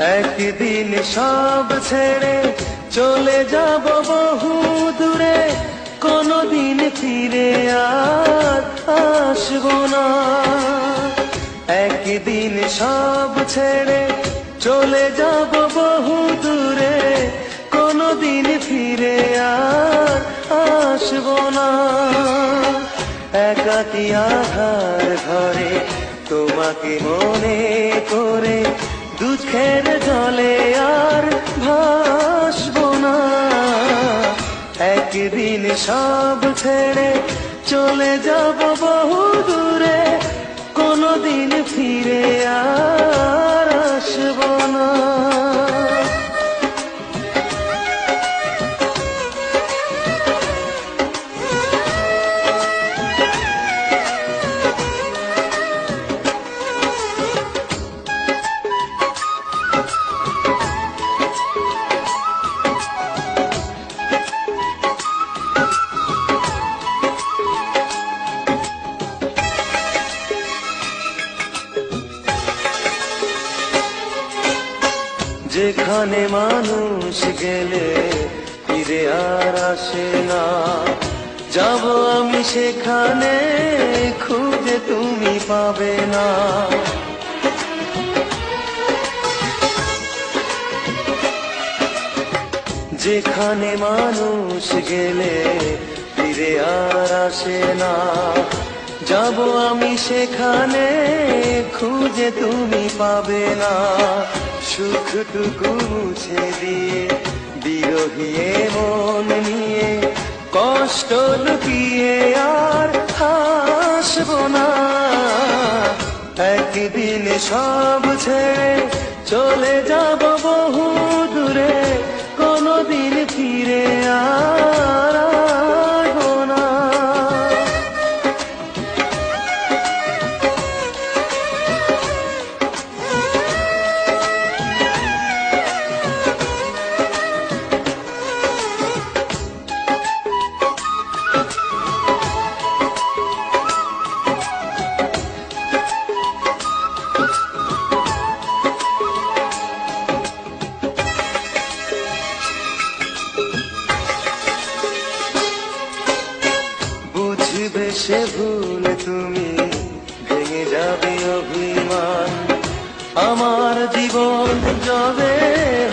একদিন সব ছেড়ে চলে যাব বহু দূরে, কোনদিন ফিরে আর আসব না। একদিন সব ছেড়ে চলে যাব বহু দূরে, কোনদিন ফিরে আর আসব না। একাকি আধার ঘরে তোমাকে মনে করে দুঃখের জলে আর ভাসব না। একদিন সব ছেড়ে চলে যাব বহু দূরে, কোনদিন ফিরে আর আসব না। যেখানে মানুষ গেলে ফিরে আর আসে না। যাব আমি সেখানে, খুঁজে তুমি পাবে না। যেখানে মানুষ গেলে ফিরে আর আসে না। যাব আমি সেখানে, খুঁজে তুমি পাবে না। সুখটুকু মুছে দিয়ে বিরহিয়ে মন নিয়ে, কষ্ট লুকিয়ে আর হাসব না। একদিন সব ছেড়ে চলে যাব বহু দূরে, কোনদিন ফিরে বুঝবে ভুল তুমি। ভেঙে যাবে অভিমান। আমার জীবন যাবে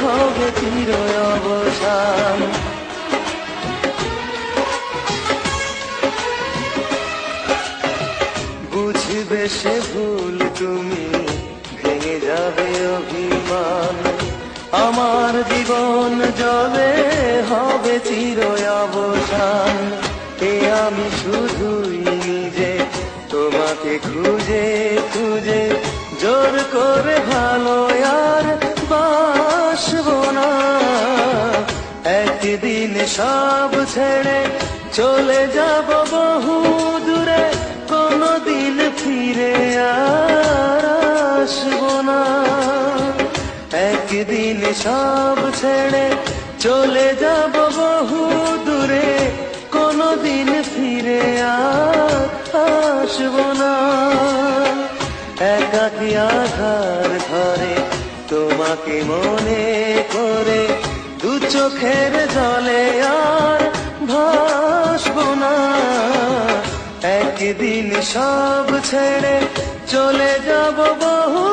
হবে চির অবসান। বুঝবে সে ভুল তুমি। ভেঙে যাবে অভিমান। আমার জীবন জলে হবে চির অবসান। এ আমি শুধুই নিজে, তোমাকে খুঁজে খুঁজে জোর করে ভালো আর বাসবো না। একদিন সব ছেড়ে চলে যাব বহু দূরে, কোনদিন ফিরে আর আসব না। একদিন সব ছেড়ে চলে যাব বহু আধার ঘরে, তোমাকে মনে করে দু চোখের জলে আর ভাসব না। একদিন সব ছেড়ে চলে যাব বহু